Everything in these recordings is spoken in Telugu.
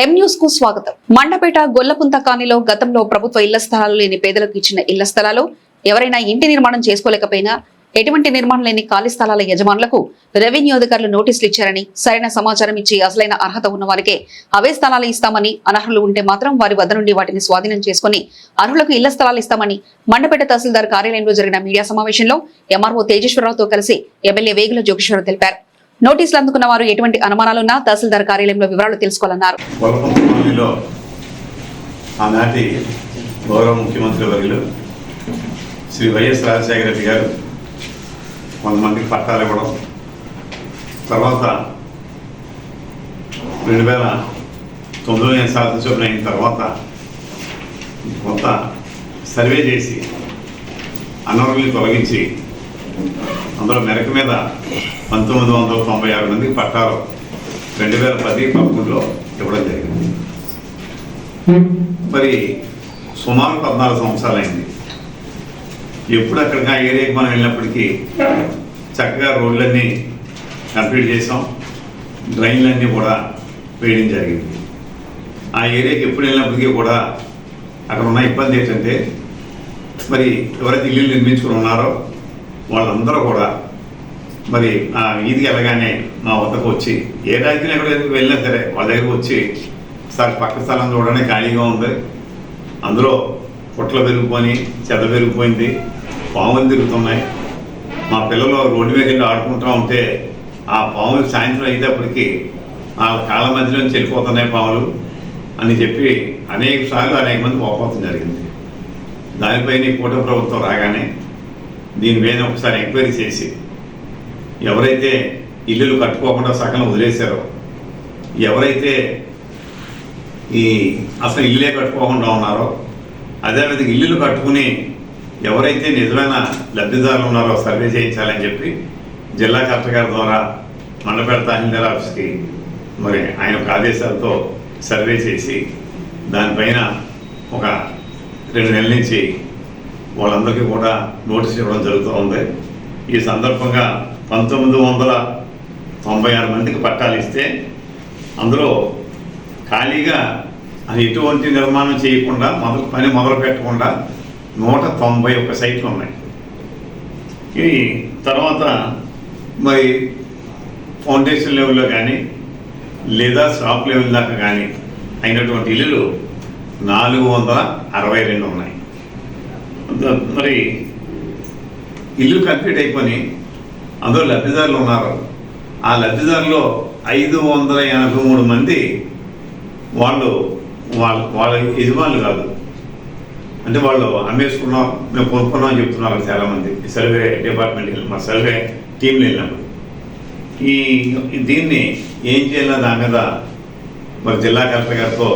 ఎం న్యూస్కు స్వాగతం. మండపేట గొల్లపుంత కాలనీలో గతంలో ప్రభుత్వ ఇళ్ళ స్థలాలు లేని పేదలకు ఇచ్చిన ఇళ్ళ స్థలాలు ఎవరైనా ఇంటి నిర్మాణం చేసుకోలేకపోయినా ఎటువంటి నిర్మాణం లేని ఖాళీ స్థలాల యజమానులకు రెవెన్యూ అధికారులు నోటీసులు ఇచ్చారని సరైన సమాచారం ఇచ్చి అసలైన అర్హత ఉన్న వారికే అవే స్థలాలు ఇస్తామని అనర్హులు ఉంటే మాత్రం వారి వద్ద నుండి వాటిని స్వాధీనం చేసుకుని అర్హులకు ఇళ్ళ స్థలాలు ఇస్తామని మండపేట తహసీల్దార్ కార్యాలయంలో జరిగిన మీడియా సమావేశంలో ఎంఆర్ఓ తేజేశ్వరరావుతో కలిసి ఎమ్మెల్యే వేగుల జోగేశ్వరరావు తెలిపారు. నోటీసులు అందుకున్న వారు ఎటువంటి అనుమానాలున్నా తహసీల్దార్ కార్యాలయంలో వివరాలు తెలుసుకోవాలన్నారు. ఆనాటి గౌరవ ముఖ్యమంత్రి వర్యులు శ్రీ వైఎస్ రాజశేఖర రెడ్డి గారు కొంతమందికి పట్టాలు ఇవ్వడం. తర్వాత రెండు వేల తొమ్మిదిలో నేను శాతం అయిన తర్వాత కొంత సర్వే చేసి అనర్హుల్ని తొలగించి అందులో మెరక మీద పంతొమ్మిది వందల తొంభై ఆరు మందికి పట్టాలు రెండు వేల పది పదకొండులో ఇవ్వడం జరిగింది. మరి సుమారు పద్నాలుగు సంవత్సరాలైంది. ఎప్పుడు అక్కడికి ఆ ఏరియాకి మనం వెళ్ళినప్పటికీ చక్కగా రోడ్లన్నీ కంప్లీట్ చేసాం డ్రైన్లన్నీ కూడా వేయడం జరిగింది. ఆ ఏరియాకి ఎప్పుడు వెళ్ళినప్పటికీ కూడా అక్కడ ఉన్న ఇబ్బంది ఏంటంటే మరి ఎవరైతే ఇల్లు నిర్మించుకుని ఉన్నారో వాళ్ళందరూ కూడా మరి ఆ వీధికి వెళ్ళగానే మా వద్దకు వచ్చి ఏ రాజకీయం ఎక్కడ వెళ్ళినా సరే వాళ్ళ దగ్గరకు వచ్చి సార్ పక్క స్థలం చూడడానికి ఖాళీగా ఉంది. అందులో పుట్టలు పెరిగిపోయి చెద పెరిగిపోయింది పాములు తిరుగుతున్నాయి. మా పిల్లలు రోడ్డు మీద వెళ్ళి ఆడుకుంటూ ఉంటే ఆ పాములు సాయంత్రం అయ్యేటప్పటికి ఆ కాళ్ళ మధ్యలో నుంచి వెళ్ళిపోతున్నాయి పాములు అని చెప్పి అనేక సార్లు అనేక మంది పోపోతం జరిగింది దానిపైన ఈ ప్రభుత్వం రాగానే దీని మీద ఒకసారి ఎంక్వైరీ చేసి ఎవరైతే ఇల్లులు కట్టుకోకుండా సగం వదిలేశారో ఎవరైతే ఈ అసలు ఇల్లే కట్టుకోకుండా ఉన్నారో అదేవిధంగా ఇల్లులు కట్టుకుని ఎవరైతే నిజమైన లబ్ధిదారులు ఉన్నారో సర్వే చేయించాలని చెప్పి జిల్లా కలెక్టర్ గారి ద్వారా మండపేట తహసీల్దార్ ఆఫీస్కి మరి ఆయన ఒక ఆదేశాలతో సర్వే చేసి దానిపైన ఒక రెండు నెలల నుంచి వాళ్ళందరికీ కూడా నోటీస్ ఇవ్వడం జరుగుతూ ఉంది. ఈ సందర్భంగా పంతొమ్మిది వందల తొంభై ఆరు మందికి పట్టాలు ఇస్తే అందులో ఖాళీగా అది ఎటువంటి నిర్మాణం చేయకుండా మొదలు పని మొదలు పెట్టకుండా నూట తొంభై ఒక్క సైట్లు ఉన్నాయి. ఈ తర్వాత మరి ఫౌండేషన్ లెవెల్లో కానీ లేదా షాప్ లెవెల్ దాకా కానీ అయినటువంటి ఇల్లులు నాలుగు వందల అరవై రెండు ఉన్నాయి. మరి ఇల్లు కంప్లీట్ అయిపోయి అందులో లబ్ధిదారులు ఉన్నారు. ఆ లబ్ధిదారులో ఐదు వందల ఎనభై మూడు మంది వాళ్ళు వాళ్ళ వాళ్ళ యజమానులు కాదు. అంటే వాళ్ళు అమ్మేసుకున్నాం మేము కొనుక్కున్నాం అని చెప్తున్నారు చాలామంది. సర్వే డిపార్ట్మెంట్కి మా సర్వే టీంలు వెళ్ళినప్పుడు. ఈ దీన్ని ఏం చేయాలో దాని మీద మరి జిల్లా కలెక్టర్ గారితో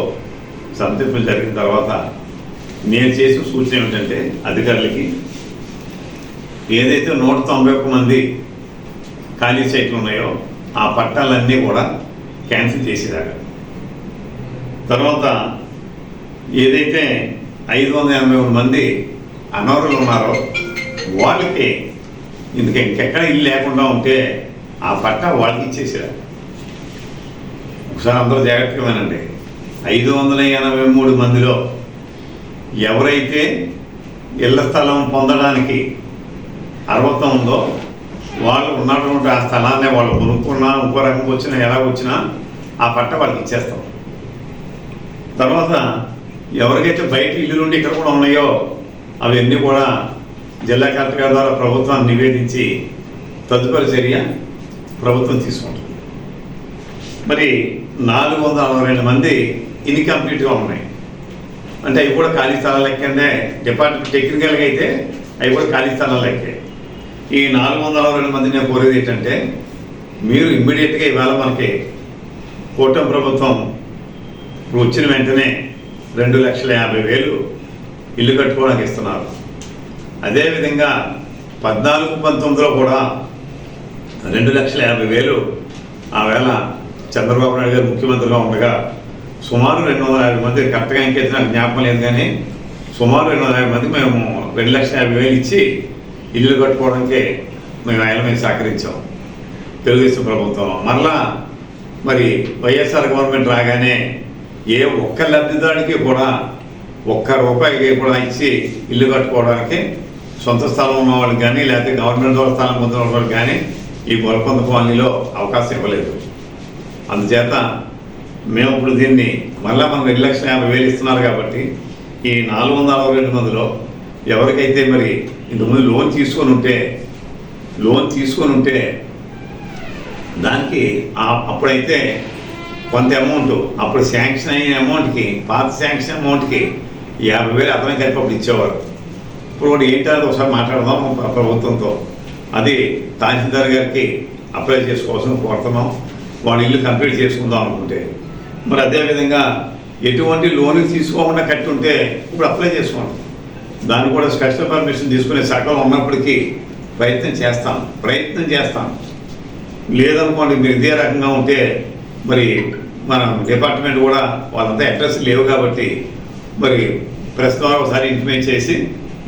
సంతృప్తులు జరిగిన తర్వాత నేను చేసిన సూచన ఏమిటంటే అధికారులకి ఏదైతే నూట తొంభై ఒక్క మంది ఖాళీ సైట్లు ఉన్నాయో ఆ పట్టాలన్నీ కూడా క్యాన్సిల్ చేసేదాకా. తర్వాత ఏదైతే ఐదు వందల ఎనభై మూడు మంది అనర్హులు ఉన్నారో వాళ్ళకి ఇందుకు ఇంకెక్కడ ఇల్లు లేకుండా ఉంటే ఆ పట్టా వాళ్ళకి ఇచ్చేసారు ఒకసారి అందరూ జాగ్రత్తగా వినండి. ఐదు వందల ఎనభై మూడు మందిలో ఎవరైతే ఇళ్ళ స్థలం పొందడానికి అర్హత ఉందో వాళ్ళు ఉన్నటువంటి ఆ స్థలాన్ని వాళ్ళు కొనుక్కున్నా ఇంకో రకంగా వచ్చినా ఎలా వచ్చినా ఆ పట్ట వాళ్ళకి ఇచ్చేస్తాం. తర్వాత ఎవరికైతే బయట ఇల్లు నుండి ఇక్కడ కూడా ఉన్నాయో అవన్నీ కూడా జిల్లా కలెక్టర్ గారి ద్వారా ప్రభుత్వాన్ని నివేదించి తదుపరి చర్య ప్రభుత్వం తీసుకుంటుంది. మరి నాలుగు వందల అరవై రెండు మంది ఇన్కంప్లీట్గా ఉన్నాయి. అంటే అవి కూడా ఖాళీ స్థలాల లెక్కంటే డిపార్ట్మెంట్ టెక్నికల్గా అయితే అవి కూడా ఖాళీ స్థలాల లెక్కే. ఈ నాలుగు వందల అరవై రెండు మంది నేను కోరేది ఏంటంటే మీరు ఇమ్మీడియట్గా ఇవాళ మనకి కూటమి ప్రభుత్వం ఇప్పుడు వచ్చిన వెంటనే రెండు లక్షల యాభై వేలు ఇల్లు కట్టుకోవడానికి ఇస్తున్నారు. అదేవిధంగా పద్నాలుగు పంతొమ్మిదిలో కూడా రెండు లక్షల యాభై వేలు ఆవేళ చంద్రబాబు నాయుడు గారు ముఖ్యమంత్రిగా ఉండగా సుమారు రెండు వందల యాభై మంది కరెక్ట్గా ఇంకైతే నాకు జ్ఞాపకం లేదు కానీ సుమారు రెండు వందల యాభై మందికి మేము రెండు లక్షల యాభై వేలు ఇచ్చి ఇల్లు కట్టుకోవడానికి మేము ఆయన మేము సహకరించాం. తెలుగుదేశం ప్రభుత్వం. మరలా మరి వైఎస్ఆర్ గవర్నమెంట్ రాగానే ఏ ఒక్క లబ్ధిదారుడికి కూడా ఒక్క రూపాయికి కూడా ఇచ్చి ఇల్లు కట్టుకోవడానికి సొంత స్థలం ఉన్న వాళ్ళకి కానీ లేకపోతే గవర్నమెంట్ ద్వారా స్థలం పొందిన వాళ్ళకి కానీ ఈ గొలకొంద కాలనీలో అవకాశం ఇవ్వలేదు. అందుచేత మేము ఇప్పుడు దీన్ని మళ్ళీ మనం రెండు లక్షల యాభై వేలు ఇస్తున్నారు కాబట్టి ఈ నాలుగు వందల అరవై రెండు మందిలో ఎవరికైతే మరి ఇంతకుముందు లోన్ తీసుకొని ఉంటే లోన్ తీసుకొని ఉంటే దానికి అప్పుడైతే కొంత అమౌంట్ అప్పుడు శాంక్షన్ అయిన అమౌంట్కి పాత శాంక్షన్ అమౌంట్కి యాభై వేలు అతనే కలిపి అప్పుడు ఇచ్చేవారు. ఇప్పుడు కూడా ఏంటనేది ఒకసారి మాట్లాడదాం ప్రభుత్వంతో. అది తహసీల్దార్ గారికి అప్లై చేసుకోవాల్సిన కోరుతున్నాం. వాళ్ళ ఇల్లు కంప్లీట్ చేసుకుందాం అనుకుంటే. మరి అదేవిధంగా ఎటువంటి లోన్ తీసుకోకుండా కట్టి ఉంటే ఇప్పుడు అప్లై చేసుకోండి. దాన్ని కూడా స్పెషల్ పర్మిషన్ తీసుకునే శాఖలో ఉన్నప్పటికీ ప్రయత్నం చేస్తాం ప్రయత్నం చేస్తాం. లేదనుకోండి మీరు ఇదే రకంగా ఉంటే మరి మన డిపార్ట్మెంట్ కూడా వాళ్ళంతా అడ్రస్ లేవు కాబట్టి మరి ప్రెస్ ద్వారా ఒకసారి ఇంటిమేట్ చేసి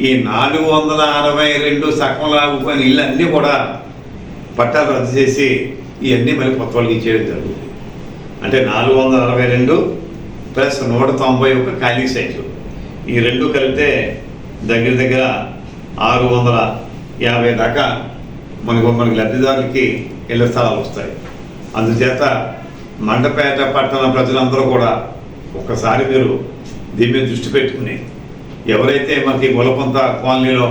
ఈ నాలుగు వందల అరవై రెండు సగం లాగుపోయిన ఇల్లు అన్నీ కూడా పట్టాలు రద్దు చేసి ఇవన్నీ మళ్ళీ కొత్త వాళ్ళకి ఇచ్చేయడం జరుగుతుంది. అంటే నాలుగు వందల అరవై రెండు ప్లస్ నూట తొంభై ఒక ఖాళీ సైట్లు. ఈ రెండు కలిపితే దగ్గర దగ్గర ఆరు వందల యాభై దాకా మనకు మనకి లబ్ధిదారులకి ఇళ్ళ స్థలాలు వస్తాయి. అందుచేత మండపేట పట్టణ ప్రజలందరూ కూడా ఒక్కసారి మీరు దీని మీద దృష్టి పెట్టుకుని ఎవరైతే మనకి గొలపంత కాలనీలో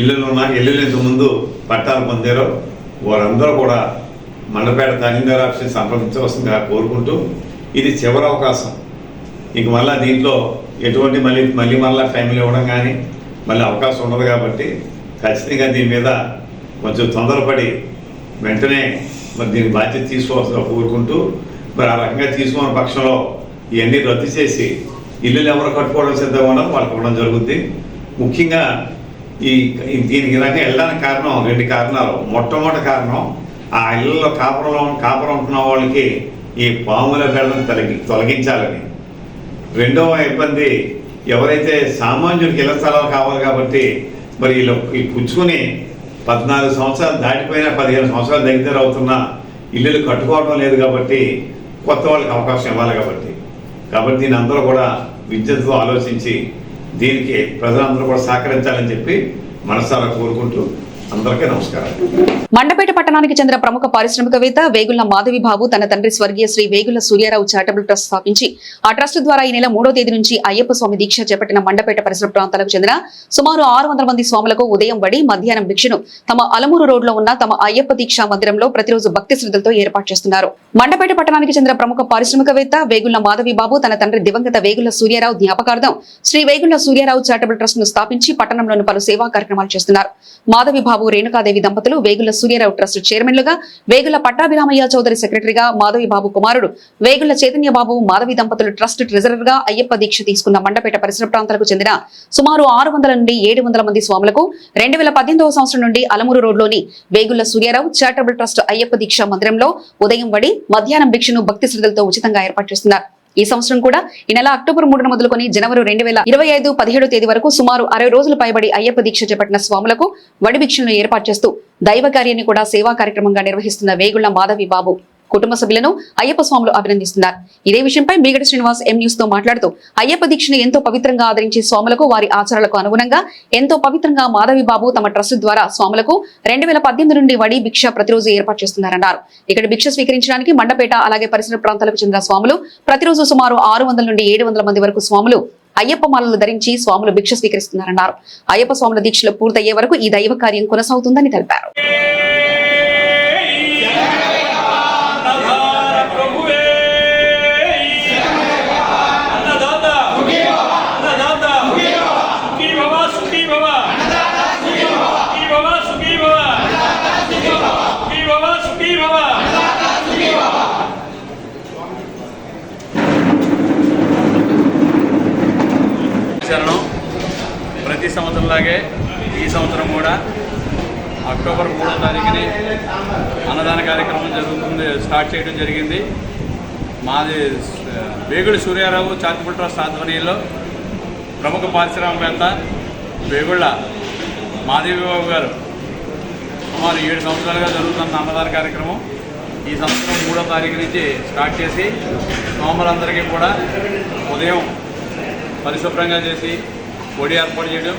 ఇల్లులు ఉన్న ఇల్లు ముందు పట్టాలు పొందారో వారందరూ కూడా మండపేట తహసీల్దార్ ఆఫీస్ సంప్రదించవలసిందిగా కోరుకుంటూ ఇది చివరి అవకాశం. ఇంక మళ్ళీ దీంట్లో ఎటువంటి మళ్ళీ మళ్ళీ మళ్ళీ టైంలు ఇవ్వడం కానీ మళ్ళీ అవకాశం ఉండదు కాబట్టి ఖచ్చితంగా దీని మీద కొంచెం తొందరపడి వెంటనే మరి దీని బాధ్యత తీసుకోవాల్సిన కోరుకుంటూ మరి ఆ రకంగా తీసుకున్న పక్షంలో ఇవన్నీ రద్దు చేసి ఇల్లులు ఎవరు కట్టుకోవడం సిద్ధంగా ఉన్నారో వాళ్ళకి ఇవ్వడం జరుగుద్ది. ముఖ్యంగా ఈ దీనికి ఈ రకంగా వెళ్ళడానికి కారణం రెండు కారణాలు. మొట్టమొదటి కారణం ఆ ఇళ్ళలో కాపురంలో కాపురం ఉంటున్న వాళ్ళకి ఈ పాముల బెళ్ళను తొలగి తొలగించాలని. రెండవ ఇబ్బంది ఎవరైతే సామాన్యుడికి ఇళ్ళ స్థలాలు కావాలి కాబట్టి మరి వీళ్ళు ఈ పుచ్చుకుని పద్నాలుగు సంవత్సరాలు దాటిపోయినా పదిహేను సంవత్సరాలు దగ్గర అవుతున్నా ఇల్లులు కట్టుకోవడం లేదు కాబట్టి కొత్త వాళ్ళకి అవకాశం ఇవ్వాలి కాబట్టి. కాబట్టి దీని అందరూ కూడా విద్యుత్తో ఆలోచించి దీనికి ప్రజలందరూ కూడా సహకరించాలని చెప్పి మనసారా కోరుకుంటూ అందరికీ నమస్కారం. మండపేట పట్టణానికి చెందిన ప్రముఖ పారిశ్రామికవేత్త వేగుల మాధవి బాబు తన తండ్రి స్వర్గీయ శ్రీ వేగుల సూర్యారావు చారిటబుల్ ట్రస్ట్ స్థాపించి ఆ ట్రస్ట్ ద్వారా ఈ నెల మూడో తేదీ నుంచి అయ్యప్ప స్వామి దీక్ష చేపట్టిన మండపేట పరిసర ప్రాంతాలకు చెందిన సుమారు ఆరు వందల మంది స్వాములకు ఉదయం వడి మధ్యాహ్నం భిక్షను తమ అలమూరు రోడ్లో ఉన్న తమ అయ్యప్ప దీక్షా మందిరంలో ప్రతిరోజు భక్తి శ్రద్ధలతో ఏర్పాటు చేస్తున్నారు. మండపేట పట్టణానికి చెందిన ప్రముఖ పారిశ్రామికవేత్త వేగుల మాధవి బాబు తన తండ్రి దివంగత వేగుల సూర్యారావు జ్ఞాపకార్థం శ్రీ వేగుల సూర్యారావు చారిటబుల్ ట్రస్ట్ను స్థాపించి పట్టణంలోని పలు సేవా కార్యక్రమాలు చేస్తున్నారు. మాధవి బాబు రేణుకాదేవి దంపతులు వేగుల సూర్యరావు ట్రస్ట్ చైర్మన్లుగా వేగుల పట్టాభిరామయ్య చౌదరి సెక్రటరీగా మాధవి బాబు కుమారుడు వేగుల చైతన్య బాబు మాధవి దంపతులు ట్రస్ట్ ట్రెజరర్గా అయ్యప్ప దీక్ష తీసుకున్న మండపేట పరిసర ప్రాంతాలకు చెందిన సుమారు ఆరు వందల నుండి ఏడు వందల మంది స్వాములకు రెండు వేల సంవత్సరం నుండి అలమూరు రోడ్లోని వేగుల సూర్యారావు చారిటబుల్ ట్రస్ట్ అయ్యప్ప దీక్ష మందిరంలో ఉదయం వడి మధ్యాహ్నం భిక్షను భక్తి శ్రద్ధలతో ఉచితంగా ఏర్పాటు చేస్తున్నారు. ఈ సంవత్సరం కూడా ఈ నెల అక్టోబర్ మూడున మొదలుకొని జనవరి రెండు వేల ఇరవై ఐదు పదిహేడు తేదీ వరకు సుమారు అరవై రోజులు పైబడి అయ్యప్ప దీక్ష చేపట్టిన స్వాములకు వడి భిక్షలను ఏర్పాటు చేస్తూ దైవ కార్యాన్ని కూడా సేవా కార్యక్రమంగా నిర్వహిస్తున్న వేగుళ్ళ మాధవి బాబు. కుటుంబ సభ్యులను అయ్యప్ప స్వాములు అభినందిస్తున్నారు. ఇదే విషయంపై మీగడ శ్రీనివాస్ ఎం న్యూస్తో మాట్లాడుతూ అయ్యప్ప దీక్షను ఎంతో పవిత్రంగా ఆదరించి స్వాములకు వారి ఆచారాలకు అనుగుణంగా ఎంతో పవిత్రంగా మాధవి బాబు తమ ట్రస్ట్ ద్వారా స్వాములకు రెండు వేల పద్దెనిమిది నుండి వడి భిక్ష ప్రతిరోజు ఏర్పాటు చేస్తున్నారన్నారు. ఇక్కడ భిక్ష స్వీకరించడానికి మండపేట అలాగే పరిసర ప్రాంతాలకు చెందిన స్వాములు ప్రతిరోజు సుమారు ఆరు వందల నుండి ఏడు వందల మంది వరకు స్వాములు అయ్యప్ప మాలలు ధరించి స్వాములు భిక్ష స్వీకరిస్తున్నారన్నారు. అయ్యప్ప స్వాముల దీక్షలు పూర్తయ్యే వరకు ఈ దైవ కార్యం కొనసాగుతుందని తెలిపారు. సంవత్సరంలాగే ఈ సంవత్సరం కూడా అక్టోబర్ మూడో తారీఖుని అన్నదాన కార్యక్రమం జరుగుతుంది స్టార్ట్ చేయడం జరిగింది. మాది వేగుడి సూర్యారావు చార్పుల్ ట్రస్ట్ ఆధ్వర్యంలో ప్రముఖ పారిశ్రామికవేత్త వేగుళ్ళ మాదేవి గారు సుమారు ఏడు సంవత్సరాలుగా జరుగుతున్న అన్నదాన కార్యక్రమం ఈ సంవత్సరం మూడో తారీఖు నుంచి స్టార్ట్ చేసి సోమరులందరికీ కూడా ఉదయం పరిశుభ్రంగా చేసి పొడి ఏర్పాటు చేయడం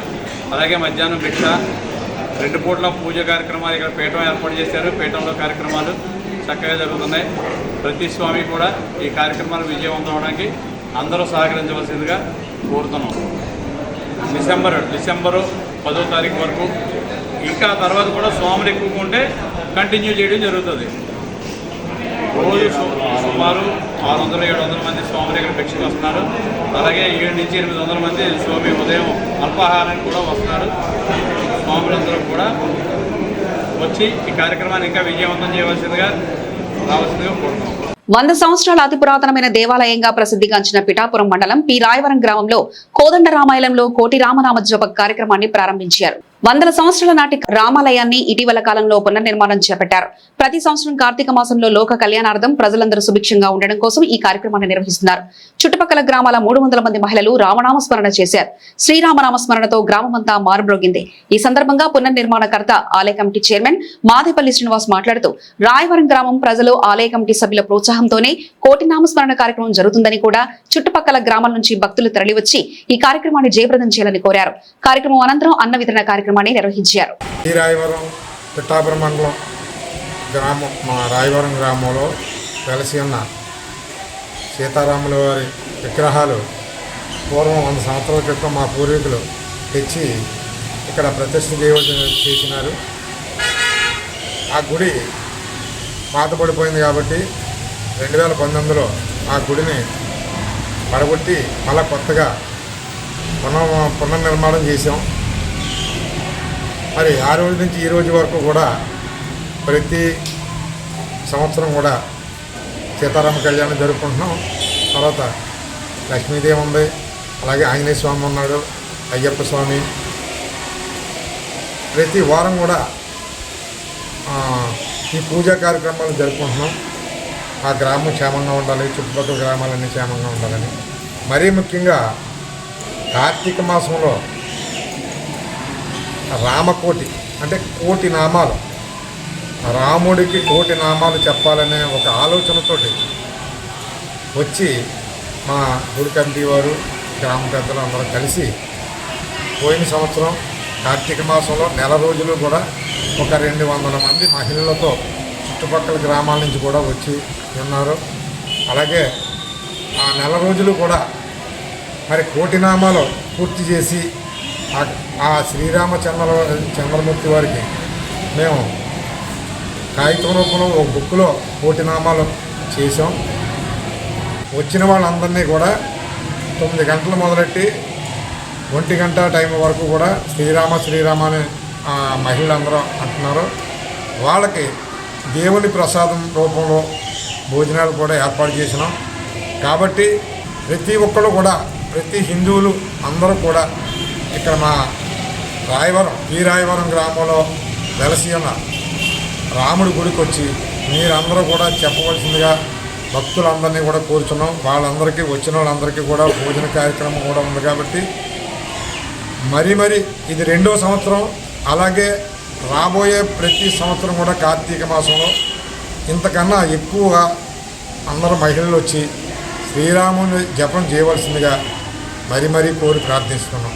అలాగే మధ్యాహ్నం భిక్ష రెండు పూట్ల పూజ కార్యక్రమాలు ఇక్కడ పీఠం ఏర్పాటు చేశారు. పీఠంలో కార్యక్రమాలు చక్కగా జరుగుతున్నాయి. ప్రతి స్వామి కూడా ఈ కార్యక్రమాలు విజయవంతం అవడానికి అందరూ సహకరించవలసిందిగా కోరుతున్నాం. డిసెంబర్ డిసెంబరు పదో తారీఖు వరకు. ఇంకా తర్వాత కూడా స్వాములు ఎక్కువగా ఉంటే కంటిన్యూ చేయడం జరుగుతుంది. రోజు సుమారు ఆరు వందల ఏడు వందల మంది స్వామి దగ్గర భిక్షకు వస్తున్నారు. అలాగే ఏడు నుంచి ఎనిమిది వందల మంది స్వామి ఉదయం అల్పాహారానికి కూడా వస్తున్నారు. స్వాములందరూ కూడా వచ్చి ఈ కార్యక్రమాన్ని ఇంకా విజయవంతం చేయవలసిందిగా రావాల్సిందిగా కోరుతున్నాం. వంద సంవత్సరాల అతి పురాతనమైన దేవాలయంగా ప్రసిద్ధిగాంచిన పిఠాపురం మండలం పి. రాయవరం గ్రామంలో కోదండ రామాయణంలో కోటి రామనామ జప కార్యక్రమాన్ని ప్రారంభించారు. వందల సంవత్సరాల నాటి రామాలయాన్ని ఇటీవల కాలంలో పునర్నిర్మాణం చేపట్టారు. ప్రతి సంవత్సరం కార్తీక మాసంలో లోక కళ్యాణార్థం ప్రజలందరూ సుభిక్షంగా ఉండడం కోసం ఈ కార్యక్రమాన్ని నిర్వహిస్తున్నారు. చుట్టుపక్కల గ్రామాల మూడు వందల మంది మహిళలు రామనామ స్మరణ చేశారు. శ్రీరామనామ స్మరణతో గ్రామమంతా మారుమ్రోగింది. ఈ సందర్భంగా పునర్నిర్మాణకర్త ఆలయ కమిటీ చైర్మన్ మాదేపల్లి శ్రీనివాస్ మాట్లాడుతూ రాయవరం గ్రామం ప్రజలు ఆలయ కమిటీ సభ్యుల ప్రోత్సాహంతోనే కోటి నామస్మరణ కార్యక్రమం జరుగుతుందని కూడా చుట్టుపక్కల గ్రామాల నుంచి భక్తులు తరలివచ్చి ఈ కార్యక్రమాన్ని జయప్రదం చేయాలని కోరారు. కార్యక్రమం అనంతరం అన్న వితరణ కార్యక్రమాన్ని నిర్వహించారు. మండలం గ్రామం మా రాయవరం గ్రామంలో వెలసి ఉన్న సీతారాముల వారి విగ్రహాలు పూర్వం వంద సంవత్సరాల క్రితం మా పూర్వీకులు తెచ్చి ఇక్కడ ప్రతిష్ఠ దేవుడు చేసినారు. ఆ గుడి పాతపడిపోయింది కాబట్టి రెండు వేల పంతొమ్మిదిలో ఆ గుడిని పడగొట్టి మళ్ళా కొత్తగా పునః పునర్నిర్మాణం చేసాం మరి ఆ రోజు నుంచి ఈ రోజు వరకు కూడా ప్రతి సంవత్సరం కూడా సీతారామ కళ్యాణం జరుపుకుంటున్నాం. తర్వాత లక్ష్మీదేవి ఉంది. అలాగే ఆంజనేయ స్వామి ఉన్నాడు అయ్యప్ప స్వామి. ప్రతి వారం కూడా ఈ పూజా కార్యక్రమాలు జరుపుకుంటున్నాం. ఆ గ్రామం క్షేమంగా ఉండాలి చుట్టుపక్కల గ్రామాలన్నీ క్షేమంగా ఉండాలని. మరీ ముఖ్యంగా కార్తీక మాసంలో రామకోటి అంటే కోటి నామాలు. రాముడికి కోటి నామాలు చెప్పాలనే ఒక ఆలోచనతోటి వచ్చి మా గుడి కమిటీ వారు గ్రామ పెద్దలు అందరం కలిసి పోయిన సంవత్సరం కార్తీక మాసంలో నెల రోజులు కూడా ఒక రెండు వందల మంది మహిళలతో చుట్టుపక్కల గ్రామాల నుంచి కూడా వచ్చి ఉన్నారు. అలాగే ఆ నెల రోజులు కూడా మరి కోటినామాలు పూర్తి చేసి ఆ- ఆ శ్రీరామచంద్ర చంద్రమూర్తి వారికి మేము కాగితం రూపంలో ఒక బుక్లో పోటీనామాలు చేసాం వచ్చిన వాళ్ళందరినీ కూడా తొమ్మిది గంటలు మొదలెట్టి ఒంటి గంట టైం వరకు కూడా శ్రీరామ శ్రీరామ అని మహిళలందరూ అంటున్నారు. వాళ్ళకి దేవుని ప్రసాదం రూపంలో భోజనాలు కూడా ఏర్పాటు చేసినాం. కాబట్టి ప్రతి ఒక్కరు కూడా ప్రతి హిందువులు అందరూ కూడా ఇక్కడ మా రాయవరం ఈ రాయవరం గ్రామంలో వెలసి ఉన్న రాముడి గుడికి వచ్చి మీరందరూ కూడా చెప్పవలసిందిగా భక్తులందరినీ కూడా కోరుచున్నాం. వాళ్ళందరికీ వచ్చిన వాళ్ళందరికీ కూడా భోజన కార్యక్రమం కూడా ఉంది కాబట్టి మరి మరి ఇది రెండో సంవత్సరం. అలాగే రాబోయే ప్రతి సంవత్సరం కూడా కార్తీక మాసంలో ఇంతకన్నా ఎక్కువగా అందరూ మహిళలు వచ్చి శ్రీరాముని జపం చేయవలసిందిగా మరి మరీ కోరి ప్రార్థిస్తున్నాం.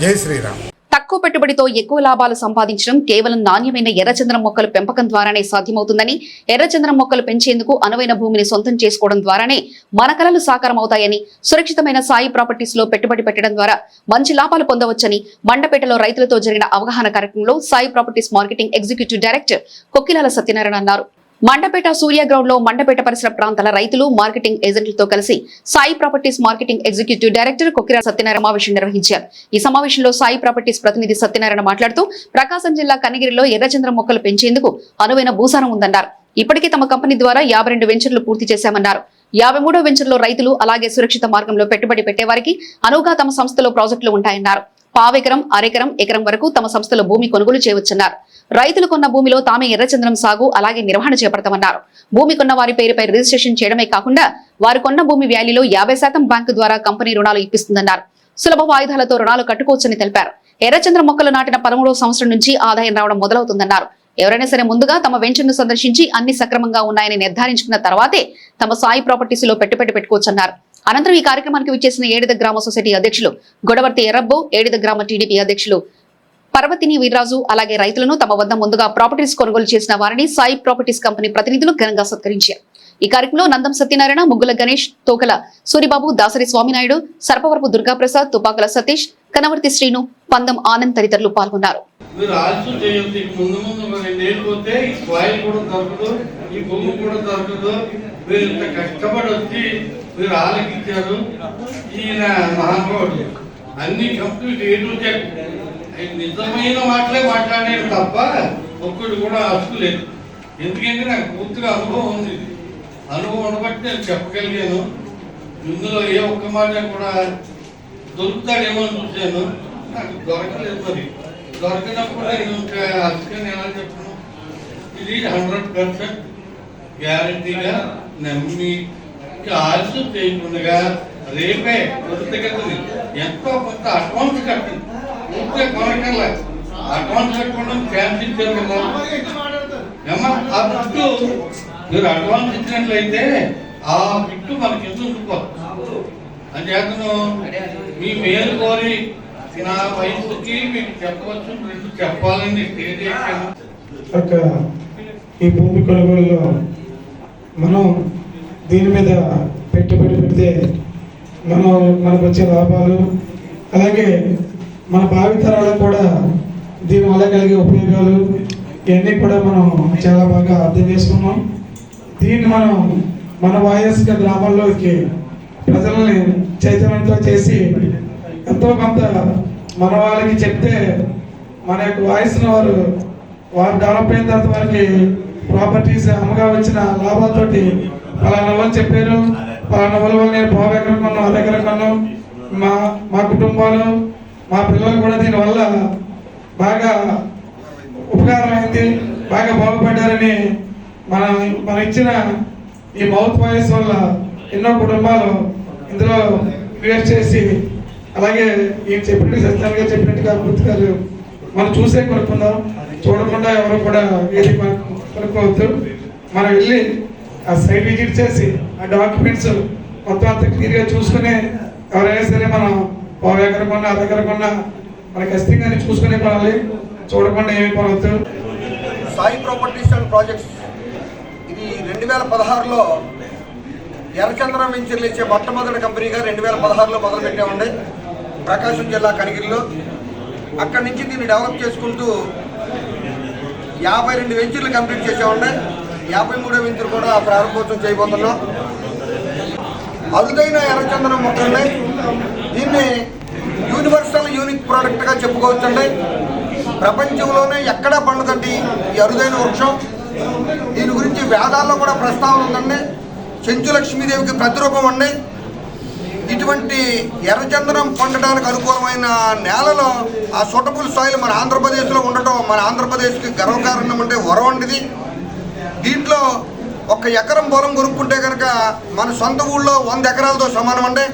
జై శ్రీరామ్. తక్కువ పెట్టుబడితో ఎక్కువ లాభాలు సంపాదించడం కేవలం నాణ్యమైన ఎర్రచంద్రం మొక్కల పెంపకం ద్వారానే సాధ్యమవుతుందని ఎర్రచంద్రం మొక్కలు పెంచేందుకు అనువైన భూమిని సొంతం చేసుకోవడం ద్వారానే మన కలలు సాకారం అవుతాయని సురక్షితమైన సాయి ప్రాపర్టీస్లో పెట్టుబడి పెట్టడం ద్వారా మంచి లాభాలు పొందవచ్చని మండపేటలో రైతులతో జరిగిన అవగాహన కార్యక్రమంలో Sai properties marketing executive director Kokkilala Satyanarayana అన్నారు. మండపేట సూర్య గ్రౌండ్లో మండపేట పరిసర ప్రాంతాల రైతులు మార్కెటింగ్ ఏజెంట్లతో కలిసి Sai properties marketing executive director Kokkira Satyanarayana సమావేశం నిర్వహించారు. ఈ సమావేశంలో సాయి ప్రాపర్టీస్ ప్రతినిధి సత్యనారాయణ మాట్లాడుతూ ప్రకాశం జిల్లా కనగిరిలో ఎర్రచంద్ర మొక్కలు పెంచేందుకు అనువైన భూసారం ఉందన్నారు. ఇప్పటికే తమ కంపెనీ ద్వారా యాభై రెండు వెంచర్లు పూర్తి చేశామన్నారు. యాభై మూడో వెంచర్లో రైతులు అలాగే సురక్షిత మార్గంలో పెట్టుబడి పెట్టేవారికి అనువుగా తమ సంస్థలో ప్రాజెక్టులు ఉంటాయన్నారు. పావెకరం అరెకరం ఎకరం వరకు తమ సంస్థలో భూమి కొనుగోలు చేయవచ్చన్నారు. రైతులు కొన్న భూమిలో తామే ఎర్రచంద్రం సాగు అలాగే నిర్వహణ చేపడతామన్నారు. భూమి కొన్న వారి పేరుపై రిజిస్ట్రేషన్ చేయడమే కాకుండా వారు కొన్న భూమి వ్యాలీలో యాభై శాతం బ్యాంకు ద్వారా కంపెనీ రుణాలు ఇప్పిస్తుందన్నారు. సులభ వాయిదాలతో రుణాలు కట్టుకోవచ్చని తెలిపారు. ఎర్రచంద్రం మొక్కలు నాటిన పదమూడవ సంవత్సరం నుంచి ఆదాయం రావడం మొదలవుతుందన్నారు. ఎవరైనా సరే ముందుగా తమ వెంచర్ను సందర్శించి అన్ని సక్రమంగా ఉన్నాయని నిర్ధారించుకున్న తర్వాతే తమ సాయి ప్రాపర్టీస్లో పెట్టుబడి పెట్టుకోవచ్చన్నారు. అనంతరం ఈ కార్యక్రమానికి విచ్చేసిన ఏడిద గ్రామ సొసైటీ అధ్యక్షులు గొడవర్తి ఎర్రబ్బో ఏడిద గ్రామ టీడీపీ అధ్యక్షులు పర్వతిని వీర్రాజు అలాగే రైతులను తమ వద్ద ముందుగా ప్రాపర్టీస్ కొనుగోలు చేసిన వారిని సాయి ప్రాపర్టీస్ కంపెనీ ప్రతినిధులు ఘనంగా సత్కరించారు. ఈ కార్యక్రమంలో నందం సత్యనారాయణ ముగ్గుల గణేష్ తోకల సూరిబాబు దాసరి స్వామినాయుడు సర్పవరపు దుర్గాప్రసాద్ తుపాకల సతీష్ కనవర్తి శ్రీను పందం ఆనంద్ తదితరులు పాల్గొన్నారు. అన్ని కంప్లీట్ ఏ టు నిజమైన మాటలే మాట్లాడాడు తప్ప ఒక్కడు కూడా అసుకులేదు ఎందుకంటే నాకు పూర్తిగా అనుభవం ఉంది. అనుభవం బట్టి నేను చెప్పగలిగాను. ఇందులో ఏ ఒక్క మాట కూడా దొరుకుతాడేమో అని చూశాను. నాకు దొరకలేదు మరి. దొరకనప్పుడు నేను ఇంకా అందుకని ఎలా చెప్పను? ఇది హండ్రెడ్ పర్సెంట్ గ్యారంటీగా నమ్మి ఆలస్యం చేయకుండా రేపే త్వరితగతిని ఎంతో కొంత అడ్వాన్స్ కట్టింది. పూర్తిగా కొనకల్లా అడ్వాన్స్ కట్టడం క్యాన్సిల్ ఇచ్చారు కదా ఏమ్మా ఆ బిట్టు మీరు అడ్వాన్స్ ఇచ్చినట్లయితే ఆ బిట్టు మనకి ఎందుకు ఉండిపోతుంది అంచేతను మీ మేలు కోరి నా వయసుకి మీకు చెప్పవచ్చు రెండు చెప్పాలని అక్క ఈ భూమి కొనుగోలులో మనం దీని మీద పెట్టుబడి పెడితే మనం మనకు వచ్చే లాభాలు అలాగే మన భావితరాలకు కూడా దీనివల్ల కలిగే ఉపయోగాలు ఇవన్నీ కూడా మనం చాలా బాగా అర్థం చేసుకున్నాం. దీన్ని మనం మన వాయస్క గ్రామాల్లోకి ప్రజల్ని చైతన్యంతో చేసి ఎంతో కొంత మన వాళ్ళకి చెప్తే మన యొక్క వాయిస్ని వారు వారు డెవలప్ అయిన తర్వాత వారికి ప్రాపర్టీస్ అమ్మగా వచ్చిన లాభాలతోటి పలానా వాళ్ళు చెప్పారు. పలానా వాళ్ళ వల్ల నేను బాగా ఎక్కడ కొన్నాం అది ఎక్కడ కొన్నాం మా మా కుటుంబాలు మా పిల్లలు కూడా దీనివల్ల బాగా ఉపకారమైంది బాగా బాగుపడ్డారని మన మనం ఇచ్చిన ఈ మౌత్ వాయిస్ వల్ల ఎన్నో కుటుంబాలు ఇందులో ఇన్వెస్ట్ చేసి అలాగే ఈయన చెప్పినట్టు సత్యాన్ని చెప్పినట్టుగా గుర్తు గారు మనం చూసే కొనుక్కుందాం. చూడకుండా ఎవరు కూడా ఏది కొనుక్కోవద్దు. మనం వెళ్ళి ఆ సైట్ విజిట్ చేసి ఆ డాక్యుమెంట్స్ మొత్తం అంతా క్లియర్గా చూసుకుని ఎవరైనా సరే మనం పావు ఎకర కొన్నా అర ఎకర కొన్నా? మన ఖచ్చితంగా చూసుకునే పడాలి. చూడకుండా ఏమి కొనవద్దు సాయి ప్రాపర్టీస్ అండ్ ప్రాజెక్ట్స్. ఇది రెండు వేల పదహారులో ఎర్రచంద్రం వెంచర్లు ఇచ్చే మొట్టమొదటి కంపెనీగా రెండు వేల పదహారులో మొదలు పెట్టామండి ప్రకాశం జిల్లా కనిగిరిలో. అక్కడి నుంచి దీన్ని డెవలప్ చేసుకుంటూ యాభై రెండు వెంచర్లు కంప్లీట్ చేసామండి యాభై మూడో వెంచర్ కూడా ప్రారంభోత్సవం చేయబోతున్నాం. అరుదైన ఎర్రచందనం మొక్కల్ని దీన్ని యూనివర్సల్ యూనిక్ ప్రోడక్ట్గా చెప్పుకోవచ్చండి. ప్రపంచంలోనే ఎక్కడా పండుగండి ఈ అరుదైన వృక్షం? దీని గురించి వేదాల్లో కూడా ప్రస్తావన ఉందండి. చెంచులక్ష్మీదేవికి ప్రతిరూపం అండి. ఇటువంటి ఎర్రచందనం పండడానికి అనుకూలమైన నేలలో ఆ సూటబుల్ సాయిల్ మన ఆంధ్రప్రదేశ్లో ఉండటం మన ఆంధ్రప్రదేశ్కి గర్వకారణం అంటే వరవండిది దీంట్లో ఒక ఎకరం పొలం కొనుక్కుంటే కనుక మన సొంత ఊళ్ళో వంద ఎకరాలతో సమానం అండి.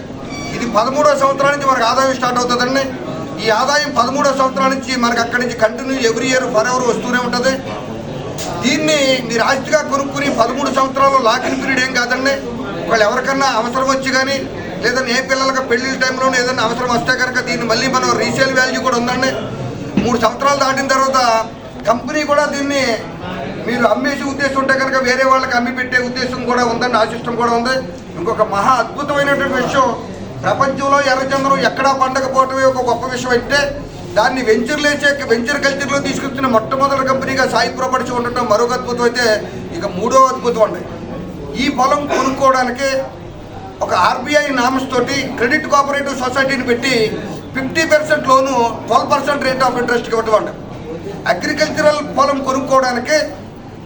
ఇది పదమూడో సంవత్సరాల నుంచి మనకు ఆదాయం స్టార్ట్ అవుతుందండి. ఈ ఆదాయం పదమూడో సంవత్సరాల నుంచి మనకు అక్కడి నుంచి continue every year for ever వస్తూనే ఉంటుంది. దీన్ని మీరు ఆస్తిగా కొనుక్కుని పదమూడు సంవత్సరాలు లాకిన్ పీరియడ్ ఏం కాదండి. ఒకవేళ ఎవరికన్నా అవసరం వచ్చి కానీ లేదంటే ఏ పిల్లలకి పెళ్ళి టైంలో ఏదైనా అవసరం వస్తే కనుక దీన్ని మళ్ళీ మనం రీసేల్ వాల్యూ కూడా ఉందండి. మూడు సంవత్సరాలు దాటిన తర్వాత కంపెనీ కూడా దీన్ని మీరు అమ్మేసే ఉద్దేశం ఉంటే కనుక వేరే వాళ్ళకి అమ్మి పెట్టే ఉద్దేశం కూడా ఉందండి. ఆ సిస్టమ్ కూడా ఉంది. ఇంకొక మహా అద్భుతమైనటువంటి విషయం ప్రపంచంలో ఎర్రచంద్రం ఎక్కడా పండకపోవటమే ఒక గొప్ప విషయం అయితే దాన్ని వెంచర్లు వేసే వెంచర్ కల్చర్లో తీసుకొచ్చిన మొట్టమొదటి కంపెనీగా సాయి ప్రాపర్టీస్ ఉండటం మరొక అద్భుతం అయితే ఇక మూడో అద్భుతం అండి. ఈ పొలం కొనుక్కోవడానికి ఒక ఆర్బీఐ నామ్స్ తోటి క్రెడిట్ కోఆపరేటివ్ సొసైటీని పెట్టి fifty percent loan twelve percent rate of interest ఇవ్వటం అండి. అగ్రికల్చరల్ పొలం కొనుక్కోవడానికి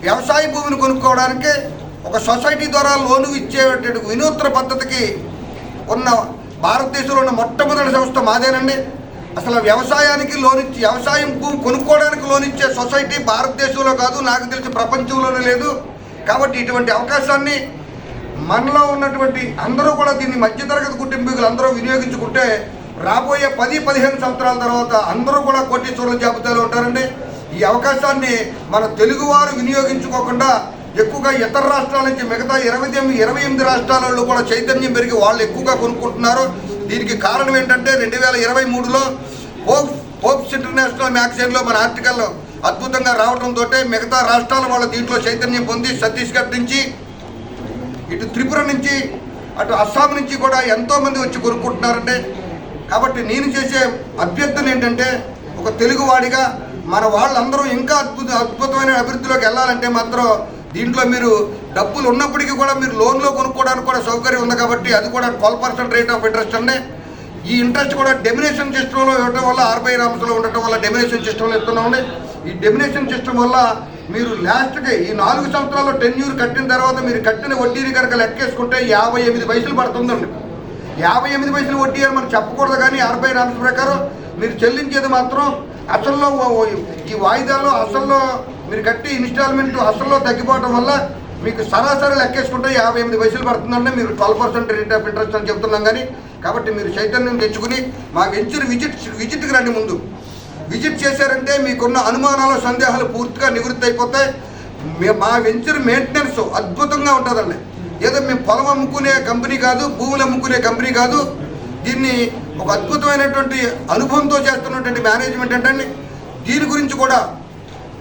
వ్యవసాయ భూమిని కొనుక్కోవడానికి ఒక సొసైటీ ద్వారా లోను ఇచ్చేటువంటి వినూత్న పద్ధతికి ఉన్న భారతదేశంలో ఉన్న మొట్టమొదటి సంస్థ మాదేనండి. అసలు వ్యవసాయానికి లోన్ ఇచ్చి వ్యవసాయం భూమి కొనుక్కోవడానికి లోన్ ఇచ్చే సొసైటీ భారతదేశంలో కాదు నాకు తెలిసి ప్రపంచంలోనే లేదు. కాబట్టి ఇటువంటి అవకాశాన్ని మనలో ఉన్నటువంటి అందరూ కూడా దీన్ని మధ్యతరగతి కుటుంబీకులు అందరూ వినియోగించుకుంటే రాబోయే పది పదిహేను సంవత్సరాల తర్వాత అందరూ కూడా కోటీశ్వరుల జాబితాలో ఉంటారండి. ఈ అవకాశాన్ని మన తెలుగువారు వినియోగించుకోకుండా ఎక్కువగా ఇతర రాష్ట్రాల నుంచి మిగతా ఇరవై తొమ్మిది ఇరవై ఎనిమిది రాష్ట్రాలలో కూడా చైతన్యం పెరిగి వాళ్ళు ఎక్కువగా కొనుక్కుంటున్నారు. దీనికి కారణం ఏంటంటే రెండు వేల ఇరవై మూడులో పోప్ పోప్స్ ఇంటర్నేషనల్ మ్యాగజైన్లో మన ఆర్టికల్ అద్భుతంగా రావడంతో మిగతా రాష్ట్రాల వాళ్ళ దీంట్లో చైతన్యం పొంది ఛత్తీస్గఢ్ నుంచి ఇటు త్రిపుర నుంచి అటు అస్సాం నుంచి కూడా ఎంతోమంది వచ్చి కొనుక్కుంటున్నారంటే కాబట్టి నేను చేసే అభ్యర్థన ఏంటంటే ఒక తెలుగువాడిగా మన వాళ్ళందరూ ఇంకా అద్భుత అద్భుతమైన అభివృద్ధిలోకి వెళ్ళాలంటే మాత్రం దీంట్లో మీరు డబ్బులు ఉన్నప్పటికీ కూడా మీరు లోన్లో కొనుక్కోవడానికి కూడా సౌకర్యం ఉంది కాబట్టి అది కూడా twelve percent rate of interest అనే ఈ ఇంట్రెస్ట్ కూడా డెమినేషన్ సిస్టంలో ఇవ్వడం వల్ల ఆర్బీఐ రామ్స్లో ఉండటం వల్ల డెమినేషన్ సిస్టంలో ఇస్తున్నామండి. ఈ డెమినేషన్ సిస్టమ్ వల్ల మీరు లాస్ట్కి ఈ నాలుగు సంవత్సరాలు టెన్యూర్ కట్టిన తర్వాత మీరు కట్టిన వడ్డీని కనుక లెక్కేసుకుంటే యాభై ఎనిమిది పైసలు పడుతుందండి. యాభై ఎనిమిది పైసలు వడ్డీ అని మనం చెప్పకూడదు కానీ ఆర్బీఐ రామ్స్ ప్రకారం మీరు చెల్లించేది మాత్రం అసల్లో ఈ వాయిదాలో అసల్లో మీరు కట్టి ఇన్స్టాల్మెంట్ అసల్లో తగ్గిపోవడం వల్ల మీకు సరాసరి లెక్కేసుకుంటే యాభై ఎనిమిది పైసలు పడుతుందంటే మీరు twelve percent rate of interest అని చెప్తున్నాం కానీ కాబట్టి మీరు చైతన్యం తెచ్చుకుని మా వెంచర్ విజిట్ విజిట్కి రండి ముందు. విజిట్ చేశారంటే మీకున్న అనుమానాలు సందేహాలు పూర్తిగా నివృత్తి అయిపోతాయి. మా వెంచర్ మెయింటెనెన్స్ అద్భుతంగా ఉంటుందండి. ఏదో మేము పొలం అమ్ముకునే కంపెనీ కాదు భూములు అమ్ముకునే కంపెనీ కాదు. దీన్ని ఒక అద్భుతమైనటువంటి అనుభవంతో చేస్తున్నటువంటి మేనేజ్మెంట్ ఏంటండి? దీని గురించి కూడా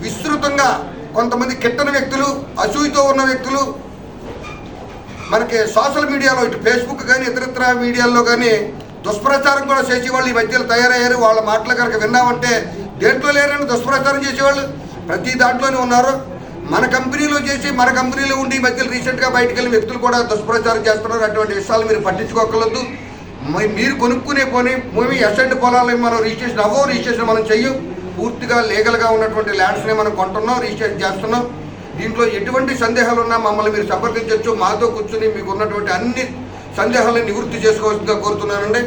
విస్తృతంగా కొంతమంది కిట్టని వ్యక్తులు అసూయతో ఉన్న వ్యక్తులు మనకి సోషల్ మీడియాలో ఇటు ఫేస్బుక్ కానీ ఇతరత్ర మీడియాల్లో కానీ దుష్ప్రచారం కూడా చేసేవాళ్ళు ఈ మధ్యలో తయారయ్యారు. వాళ్ళ మాటలు కనుక విన్నామంటే దేంట్లో లేరని దుష్ప్రచారం చేసేవాళ్ళు ప్రతి దాంట్లోనే ఉన్నారు. మన కంపెనీలో చేసి మన కంపెనీలో ఉండి ఈ మధ్యలో రీసెంట్గా బయటకు వెళ్ళిన వ్యక్తులు కూడా దుష్ప్రచారం చేస్తున్నారు. అటువంటి విషయాలు మీరు పట్టించుకోకలేదు మీరు కొనుక్కునే పోనీ మేము ఎసెంట్ పొలాలని మనం రిజిస్ట్రేషన్ అవ్వో రిజిస్ట్రేషన్ మనం చెయ్యం పూర్తిగా లీగల్గా ఉన్నటువంటి ల్యాండ్స్ని మనం కొంటున్నాం రిజిస్టర్ చేస్తున్నాం. దీంట్లో ఎటువంటి సందేహాలు ఉన్నా మమ్మల్ని మీరు సంప్రదించవచ్చు మాతో కూర్చుని మీకు ఉన్నటువంటి అన్ని సందేహాలను నివృత్తి చేసుకోవాల్సిందిగా కోరుతున్నానండి.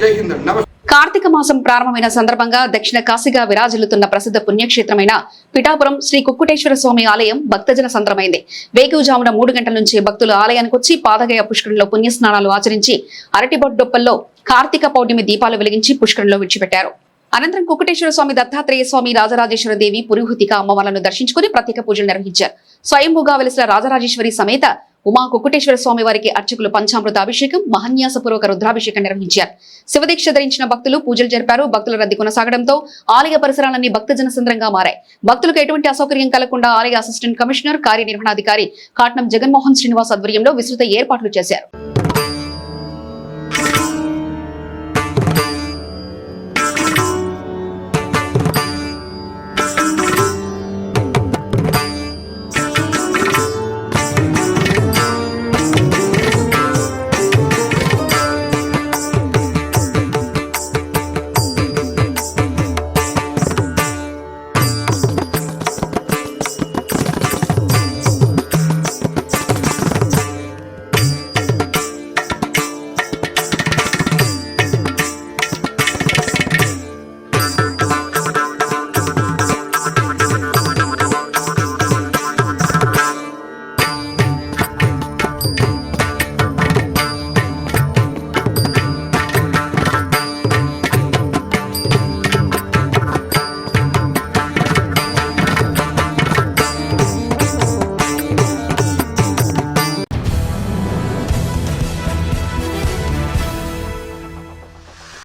జై హింద్ నమస్తే. కార్తీక మాసం ప్రారంభమైన సందర్భంగా దక్షిణ కాశీగా విరాజిల్లుతున్న ప్రసిద్ధ పుణ్యక్షేత్రమైన పిఠాపురం శ్రీ కుక్కుటేశ్వర స్వామి ఆలయం భక్తజన సంద్రమైంది. వేకువజామున మూడు గంటల నుంచి భక్తులు ఆలయానికి వచ్చి పాదగయ పుష్కరంలో పుణ్యస్నానాలు ఆచరించి అరటిబొడ్డొప్పల్లో కార్తీక పౌర్ణమి దీపాలు వెలిగించి పుష్కరంలో విడిచిపెట్టారు. అనంతరం కుకటేశ్వర స్వామి దత్తాత్రేయ స్వామి రాజరాజేశ్వర దేవి పురుహుతిగా అమ్మవార్లను దర్శించుకుని ప్రత్యేక పూజలు నిర్వహించారు. స్వయంభూగా వెలిసిన రాజరాజేశ్వరి సమేత ఉమా కుకుటేశ్వర స్వామి వారికి అర్చకులు పంచామృత అభిషేకం మహన్యాసపూర్వక రుద్రాభిషేకం నిర్వహించారు. శివదీక్ష ధరించిన భక్తులు పూజలు జరిపారు. భక్తుల రద్దీ కొనసాగడంతో ఆలయ పరిసరాలన్నీ భక్తజన సంద్రంగా మారాయి. భక్తులకు ఎటువంటి అసౌకర్యం కలగకుండా ఆలయ అసిస్టెంట్ కమిషనర్ కార్యనిర్వహణాధికారి కాట్నం జగన్మోహన్ శ్రీనివాస్ ఆధ్వర్యంలో విస్తృత ఏర్పాట్లు చేశారు.